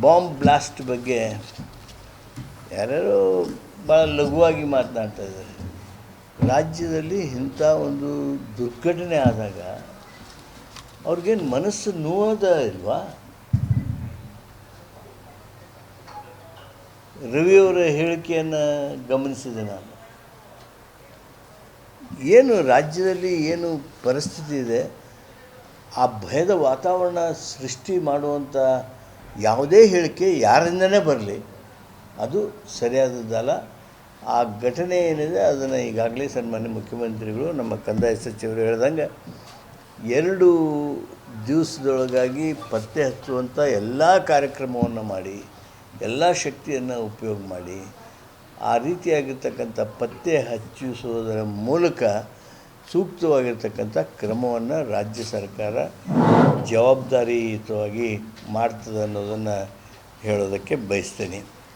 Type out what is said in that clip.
Bomb blast ಬಗ್ಗೆ ಯಾರ್ಯಾರೋ ಭಾಳ ಲಘುವಾಗಿ ಮಾತನಾಡ್ತಾ ಇದ್ದಾರೆ. ರಾಜ್ಯದಲ್ಲಿ ಇಂಥ ಒಂದು ದುರ್ಘಟನೆ ಆದಾಗ ಅವ್ರಿಗೇನು ಮನಸ್ಸು ನೋವದ ಇಲ್ವಾ? ರವಿಯವರ ಹೇಳಿಕೆಯನ್ನು ಗಮನಿಸಿದೆ ನಾನು. ಏನು ರಾಜ್ಯದಲ್ಲಿ ಏನು ಪರಿಸ್ಥಿತಿ ಇದೆ? ಆ ಭಯದ ವಾತಾವರಣ ಸೃಷ್ಟಿ ಮಾಡುವಂಥ ಯಾವುದೇ ಹೇಳಿಕೆ ಯಾರಿಂದನೇ ಬರಲಿ, ಅದು ಸರಿಯಾದದ್ದಲ್ಲ. ಆ ಘಟನೆ ಏನಿದೆ, ಅದನ್ನು ಈಗಾಗಲೇ ಸನ್ಮಾನ್ಯ ಮುಖ್ಯಮಂತ್ರಿಗಳು, ನಮ್ಮ ಕಂದಾಯ ಸಚಿವರು ಹೇಳ್ದಂಗೆ, ಎರಡು ದಿವಸದೊಳಗಾಗಿ ಪತ್ತೆ ಹಚ್ಚುವಂಥ ಎಲ್ಲ ಕಾರ್ಯಕ್ರಮವನ್ನು ಮಾಡಿ, ಎಲ್ಲ ಶಕ್ತಿಯನ್ನು ಉಪಯೋಗ ಮಾಡಿ, ಆ ರೀತಿಯಾಗಿರ್ತಕ್ಕಂಥ ಪತ್ತೆ ಹಚ್ಚಿಸುವುದರ ಮೂಲಕ ಸೂಕ್ತವಾಗಿರ್ತಕ್ಕಂಥ ಕ್ರಮವನ್ನು ರಾಜ್ಯ ಸರ್ಕಾರ ಜವಾಬ್ದಾರಿಯುತವಾಗಿ ಮಾಡ್ತದೆ ಅನ್ನೋದನ್ನು ಹೇಳೋದಕ್ಕೆ ಬಯಸ್ತೇನೆ.